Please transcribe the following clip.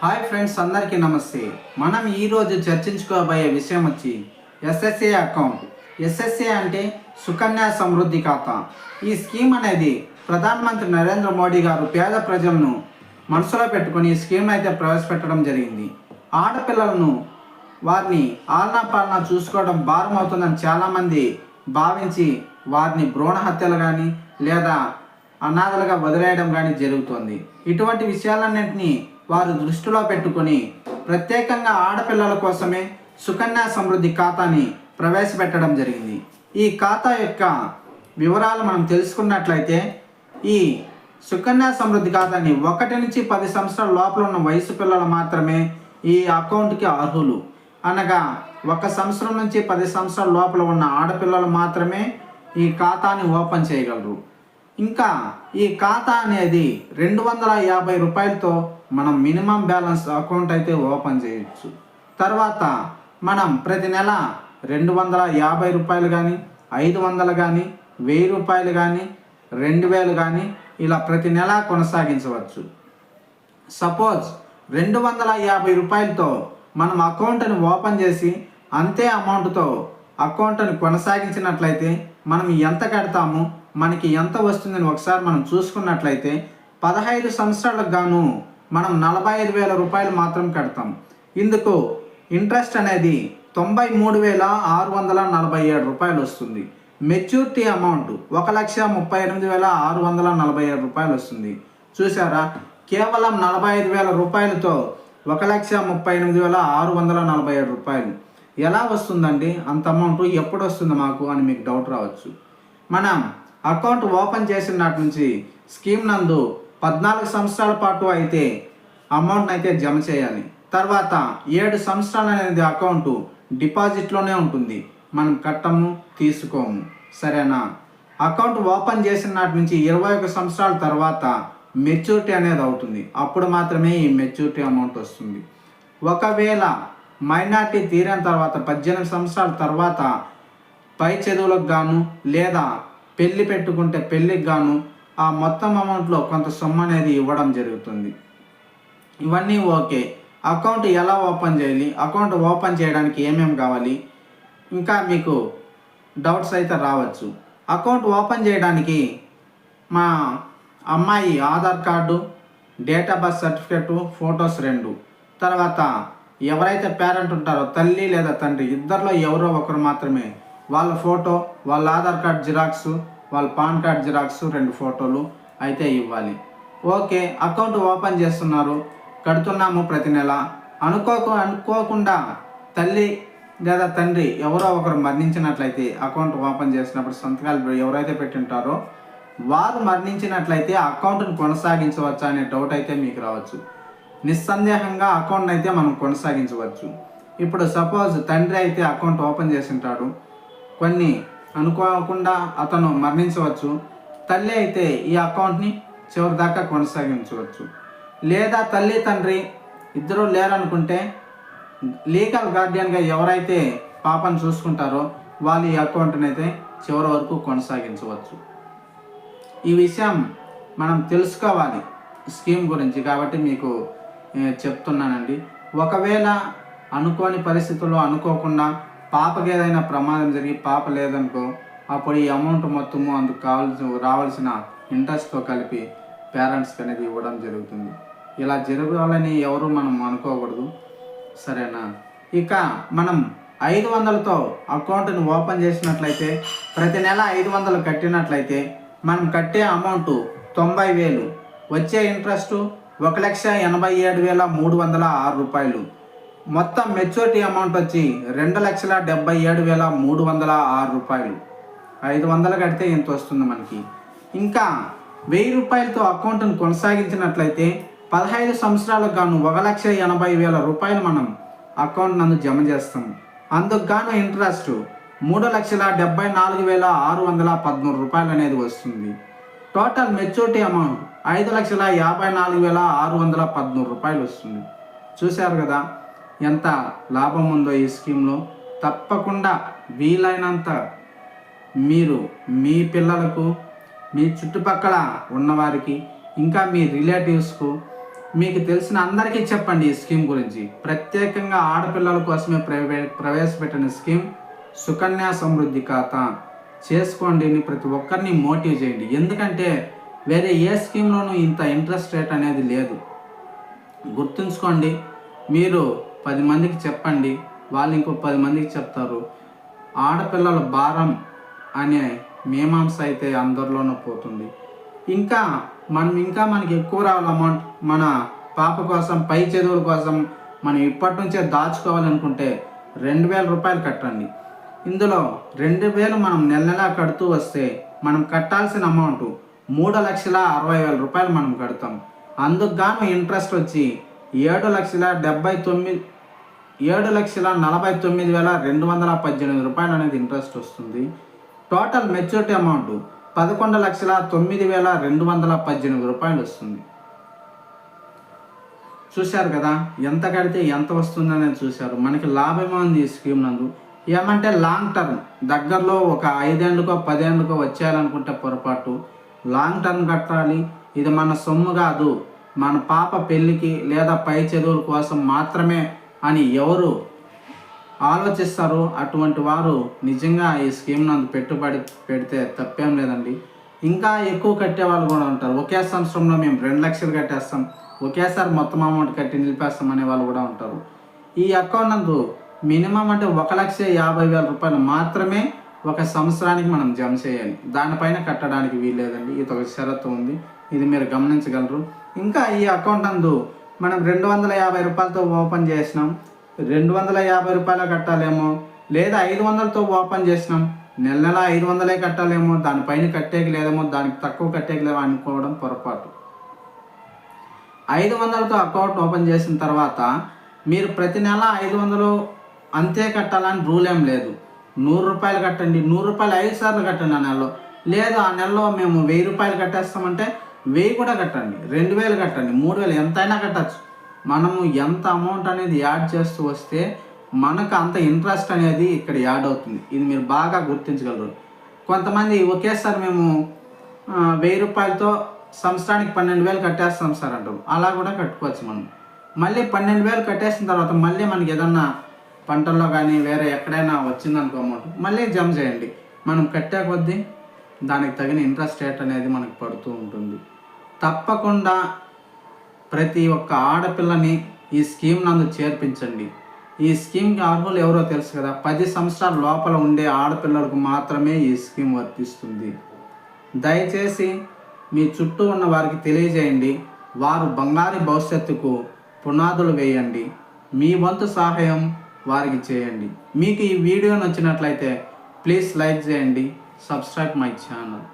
Hi friends అందరికీ నమస్తే. మనం ఈరోజు చర్చించుకోబోయే విషయం వచ్చి ఎస్ఎస్ఏ అకౌంట్. ఎస్ఎస్ఏ అంటే సుకన్య సమృద్ధి ఖాతా. ఈ స్కీమ్ అనేది ప్రధానమంత్రి నరేంద్ర మోడీ గారు పేద ప్రజలను మనసులో పెట్టుకొని ఈ స్కీమ్ అయితే ప్రవేశపెట్టడం జరిగింది. ఆడపిల్లలను వారిని ఆలనా పాలన చూసుకోవడం భారం అవుతుందని చాలామంది భావించి వారిని భ్రూణ హత్యలు కానీ లేదా అనాథలుగా వదిలేయడం కానీ జరుగుతుంది. ఇటువంటి విషయాలన్నింటినీ వారు దృష్టిలో పెట్టుకొని ప్రత్యేకంగా ఆడపిల్లల కోసమే సుకన్య సమృద్ధి ఖాతాని ప్రవేశపెట్టడం జరిగింది. ఈ ఖాతా యొక్క వివరాలు మనం తెలుసుకున్నట్లయితే ఈ సుకన్య సమృద్ధి ఖాతాని ఒకటి నుంచి పది సంవత్సరాల లోపల ఉన్న వయసు పిల్లలు మాత్రమే ఈ అకౌంట్కి అర్హులు. అనగా ఒక సంవత్సరం నుంచి పది సంవత్సరాల లోపల ఉన్న ఆడపిల్లలు మాత్రమే ఈ ఖాతాని ఓపెన్ చేయగలరు. ఇంకా ఈ ఖాతా అనేది రెండు వందల యాభై రూపాయలతో మనం మినిమం బ్యాలెన్స్ అకౌంట్ అయితే ఓపెన్ చేయొచ్చు. తర్వాత మనం ప్రతి నెల రెండు వందల యాభై రూపాయలు కానీ ఐదు వందలు కానీ వెయ్యి రూపాయలు కానీ రెండు వేలు కానీ ఇలా ప్రతి నెల కొనసాగించవచ్చు. సపోజ్ రెండు వందల యాభై రూపాయలతో మనం అకౌంట్ని ఓపెన్ చేసి అంతే అమౌంట్తో అకౌంట్ని కొనసాగించినట్లయితే మనం ఎంత కడతాము? మనకి ఎంత వస్తుందని ఒకసారి మనం చూసుకున్నట్లయితే పదహైదు సంవత్సరాలకు గాను మనం నలభై ఐదు వేల రూపాయలు మాత్రం కడతాం. ఇందుకు ఇంట్రెస్ట్ అనేది తొంభై మూడు వేల ఆరు వందల నలభై ఏడు రూపాయలు వస్తుంది. మెచ్యూరిటీ అమౌంట్ ఒక లక్ష ముప్పై ఎనిమిది వేల ఆరు వందల నలభై ఏడు రూపాయలు వస్తుంది. చూసారా కేవలం నలభై ఐదు వేల రూపాయలతో ఒక లక్ష ముప్పై ఎనిమిది వేల ఆరు వందల నలభై ఏడు రూపాయలు. ఎలా వస్తుందండి? అంత అమౌంట్ ఎప్పుడు వస్తుంది మాకు అని మీకు డౌట్ రావచ్చు. మనం అకౌంట్ ఓపెన్ చేసిన నాటి నుంచి స్కీమ్ నందు పద్నాలుగు సంవత్సరాల పాటు అయితే అమౌంట్ అయితే జమ చేయాలి. తర్వాత ఏడు సంవత్సరాలు అనేది అకౌంట్ డిపాజిట్లోనే ఉంటుంది. మనం కట్టము తీసుకోము. సరేనా? అకౌంట్ ఓపెన్ చేసిన నాటి నుంచి ఇరవై ఒక సంవత్సరాల తర్వాత మెచ్యూరిటీ అనేది అవుతుంది. అప్పుడు మాత్రమే ఈ మెచ్యూరిటీ అమౌంట్ వస్తుంది. ఒకవేళ మైనార్టీ తీరిన తర్వాత పద్దెనిమిది సంవత్సరాల తర్వాత పై చదువులకు గాను లేదా పెళ్ళి పెట్టుకుంటే పెళ్ళికి గాను ఆ మొత్తం అమౌంట్లో కొంత సొమ్ము అనేది ఇవ్వడం జరుగుతుంది. ఇవన్నీ ఓకే. అకౌంట్ ఎలా ఓపెన్ చేయాలి? అకౌంట్ ఓపెన్ చేయడానికి ఏమేమి కావాలి? ఇంకా మీకు డౌట్స్ అయితే రావచ్చు. అకౌంట్ ఓపెన్ చేయడానికి మా అమ్మాయి Aadhaar card date of birth certificate photos రెండు. తర్వాత ఎవరైతే పేరెంట్ ఉంటారో తల్లి లేదా తండ్రి ఇద్దరిలో ఎవరో ఒకరు మాత్రమే వాళ్ళ ఫోటో వాళ్ళ ఆధార్ కార్డ్ జిరాక్స్ వాళ్ళ పాన్ కార్డ్ జిరాక్స్ రెండు ఫోటోలు అయితే ఇవ్వాలి. ఓకే అకౌంట్ ఓపెన్ చేస్తున్నారు. కడుతున్నాము ప్రతి నెల. అనుకోకు అనుకోకుండా తల్లి లేదా తండ్రి ఎవరో ఒకరు మరణించినట్లయితే అకౌంట్ ఓపెన్ చేసినప్పుడు సంతకాలు ఎవరైతే పెట్టింటారో వారు మరణించినట్లయితే ఆ అకౌంట్ను కొనసాగించవచ్చా అనే డౌట్ అయితే మీకు రావచ్చు. నిస్సందేహంగా అకౌంట్ అయితే మనం కొనసాగించవచ్చు. ఇప్పుడు సపోజ్ తండ్రి అయితే అకౌంట్ ఓపెన్ చేసింటాడు. కొన్ని అనుకోకుండా అతను మరణించవచ్చు. తల్లి అయితే ఈ అకౌంట్ని చివరి దాకా కొనసాగించవచ్చు. లేదా తల్లి తండ్రి ఇద్దరు లేరనుకుంటే లీగల్ గార్డియన్గా ఎవరైతే పాపను చూసుకుంటారో వాళ్ళు ఈ అకౌంట్ని అయితే చివరి వరకు కొనసాగించవచ్చు. ఈ విషయం మనం తెలుసుకోవాలి స్కీమ్ గురించి కాబట్టి మీకు చెప్తున్నానండి. ఒకవేళ అనుకోని పరిస్థితుల్లో అనుకోకుండా పాపకి ఏదైనా ప్రమాదం జరిగి పాప లేదనుకో అప్పుడు ఈ అమౌంట్ మొత్తము అందుకు కావాల్సిన రావాల్సిన ఇంట్రెస్ట్తో కలిపి పేరెంట్స్కి అనేది ఇవ్వడం జరుగుతుంది. ఇలా జరగాలని ఎవరు మనం అనుకోకూడదు. సరేనా? ఇక మనం ఐదు వందలతో అకౌంట్ని ఓపెన్ చేసినట్లయితే ప్రతి నెల ఐదు వందలు కట్టినట్లయితే మనం కట్టే అమౌంట్ తొంభై వేలు. వచ్చే ఇంట్రెస్ట్ ఒక లక్ష ఎనభై ఏడు వేల మూడు వందల ఆరు రూపాయలు. మొత్తం మెచ్యూరిటీ అమౌంట్ వచ్చి రెండు లక్షల డెబ్బై ఏడు వేల మూడు వందల ఆరు రూపాయలు. ఐదు వందలు కడితే ఎంత వస్తుంది మనకి. ఇంకా వెయ్యి రూపాయలతో అకౌంట్ను కొనసాగించినట్లయితే పదహైదు సంవత్సరాలకు గాను ఒక లక్ష ఎనభై వేల రూపాయలు మనం అకౌంట్ నందు జమ చేస్తాం. అందుకు గాను ఇంట్రెస్ట్ మూడు లక్షల డెబ్బై నాలుగు వేల ఆరు వందల పదమూడు రూపాయలు అనేది వస్తుంది. టోటల్ మెచ్యూరిటీ అమౌంట్ ఐదు లక్షల యాభై నాలుగు వేల ఆరు వందల పదమూడు రూపాయలు వస్తుంది. చూశారు కదా? ఎంత లాభం ఉందో ఈ స్కీమ్లో తప్పకుండా వీలైనంత మీరు మీ పిల్లలకు మీ చుట్టుపక్కల ఉన్నవారికి ఇంకా మీ రిలేటివ్స్కు మీకు తెలిసిన అందరికీ చెప్పండి ఈ స్కీమ్ గురించి. ప్రత్యేకంగా ఆడపిల్లల కోసమే ప్రవే ప్రవేశపెట్టిన స్కీమ్ సుకన్య సమృద్ధి ఖాతా. చేసుకోండి అని ప్రతి ఒక్కరిని మోటివ్ చేయండి. ఎందుకంటే వేరే ఏ స్కీమ్లోనూ ఇంత ఇంట్రెస్ట్ రేట్ అనేది లేదు. గుర్తుంచుకోండి మీరు పది మందికి చెప్పండి వాళ్ళు ఇంకో పది మందికి చెప్తారు. ఆడపిల్లల భారం అనే మీమాంస అయితే అందరిలోనూ పోతుంది. ఇంకా మనం ఇంకా మనకి ఎక్కువ రావాలి అమౌంట్ మన పాప కోసం పై చదువుల కోసం మనం ఇప్పటి నుంచే దాచుకోవాలనుకుంటే రెండు వేల రూపాయలు కట్టండి. ఇందులో రెండు వేలు మనం నెల నెలా కడుతూ వస్తే మనం కట్టాల్సిన అమౌంట్ మూడు లక్షల అరవై వేల రూపాయలు మనం కడతాం. అందుకు గాను ఇంట్రెస్ట్ వచ్చి ఏడు లక్షల డెబ్బై తొమ్మిది ఏడు లక్షల నలభై తొమ్మిది వేల రెండు వందల పద్దెనిమిది రూపాయలు అనేది ఇంట్రెస్ట్ వస్తుంది. టోటల్ మెచ్యూరిటీ అమౌంట్ పదకొండు లక్షల తొమ్మిది వేల రెండు వందల పద్దెనిమిది రూపాయలు వస్తుంది. చూశారు కదా ఎంత కడితే ఎంత వస్తుంది అనేది చూశారు. మనకి లాభమే ఉంది ఈ స్కీమ్ నందు. ఏమంటే లాంగ్ టర్మ్ దగ్గరలో ఒక ఐదేళ్ళకో పదేళ్ళకో వచ్చేయాలనుకుంటే పొరపాటు. లాంగ్ టర్మ్ కట్టాలి. ఇది మన సొమ్ము కాదు. మన పాప పెళ్ళికి లేదా పై చదువుల కోసం మాత్రమే అని ఎవరు ఆలోచిస్తారు? అటువంటి వారు నిజంగా ఈ స్కీమ్ నందు పెట్టుబడి పెడితే తప్పేం లేదండి. ఇంకా ఎక్కువ కట్టే వాళ్ళు కూడా ఉంటారు. ఒకే సంవత్సరంలో మేము రెండు లక్షలు కట్టేస్తాం. ఒకేసారి మొత్తం అమౌంట్ కట్టి నిలిపేస్తాం అనే వాళ్ళు కూడా ఉంటారు. ఈ అకౌంట్ నందు మినిమం అంటే ఒక లక్ష యాభై వేల రూపాయలు మాత్రమే ఒక సంవత్సరానికి మనం జమ చేయాలి. దానిపైన కట్టడానికి వీల్లేదండి. ఇది ఒక షరతు ఉంది. ఇది మీరు గమనించగలరు. ఇంకా ఈ అకౌంట్ నందు మనం రెండు వందల యాభై రూపాయలతో ఓపెన్ చేసినాం. రెండు వందల యాభై రూపాయలు కట్టాలేమో లేదా ఐదు వందలతో ఓపెన్ చేసినాం. నెల నెల ఐదు వందలే కట్టాలేమో దానిపైన కట్టేకి లేదేమో దానికి తక్కువ కట్టేకి లేమో అనుకోవడం పొరపాటు. ఐదు వందలతో అకౌంట్ ఓపెన్ చేసిన తర్వాత మీరు ప్రతి నెల ఐదు వందలు అంతే కట్టాలని రూల్ ఏం లేదు. నూరు రూపాయలు కట్టండి నూరు రూపాయలు ఐదు సార్లు కట్టండి ఆ నెలలో. లేదు ఆ నెలలో మేము వెయ్యి రూపాయలు కట్టేస్తామంటే వెయ్యి కూడా కట్టండి రెండు వేలు కట్టండి మూడు వేలు ఎంతైనా కట్టచ్చు. మనము ఎంత అమౌంట్ అనేది యాడ్ చేస్తూ వస్తే మనకు అంత ఇంట్రెస్ట్ అనేది ఇక్కడ యాడ్ అవుతుంది. ఇది మీరు బాగా గుర్తించగలరు. కొంతమంది ఒకేసారి మేము వెయ్యి రూపాయలతో సంవత్సరానికి పన్నెండు వేలు కట్టేస్తాం సార్ అంటారు. అలా కూడా కట్టుకోవచ్చు మనం. మళ్ళీ పన్నెండు వేలు కట్టేసిన తర్వాత మళ్ళీ మనకి ఏదన్నా పంటల్లో కానీ వేరే ఎక్కడైనా వచ్చిందనుకో అమౌంట్ మళ్ళీ జమ చేయండి. మనం కట్టే కొద్దీ దానికి తగిన ఇంట్రెస్ట్ రేట్ అనేది మనకు పడుతూ ఉంటుంది. తప్పకుండా ప్రతి ఒక్క ఆడపిల్లని ఈ స్కీమ్ నందు చేర్పించండి. ఈ స్కీమ్కి అర్హులు ఎవరో తెలుసు కదా పది సంవత్సరాల లోపల ఉండే ఆడపిల్లలకు మాత్రమే ఈ స్కీమ్ వర్తిస్తుంది. దయచేసి మీ చుట్టూ ఉన్న వారికి తెలియజేయండి వారు బంగారు భవిష్యత్తుకు పునాదులు వేయండి. మీ వంతు సహాయం వారికి చేయండి. మీకు ఈ వీడియో నచ్చినట్లయితే ప్లీజ్ లైక్ చేయండి. Subscribe my channel.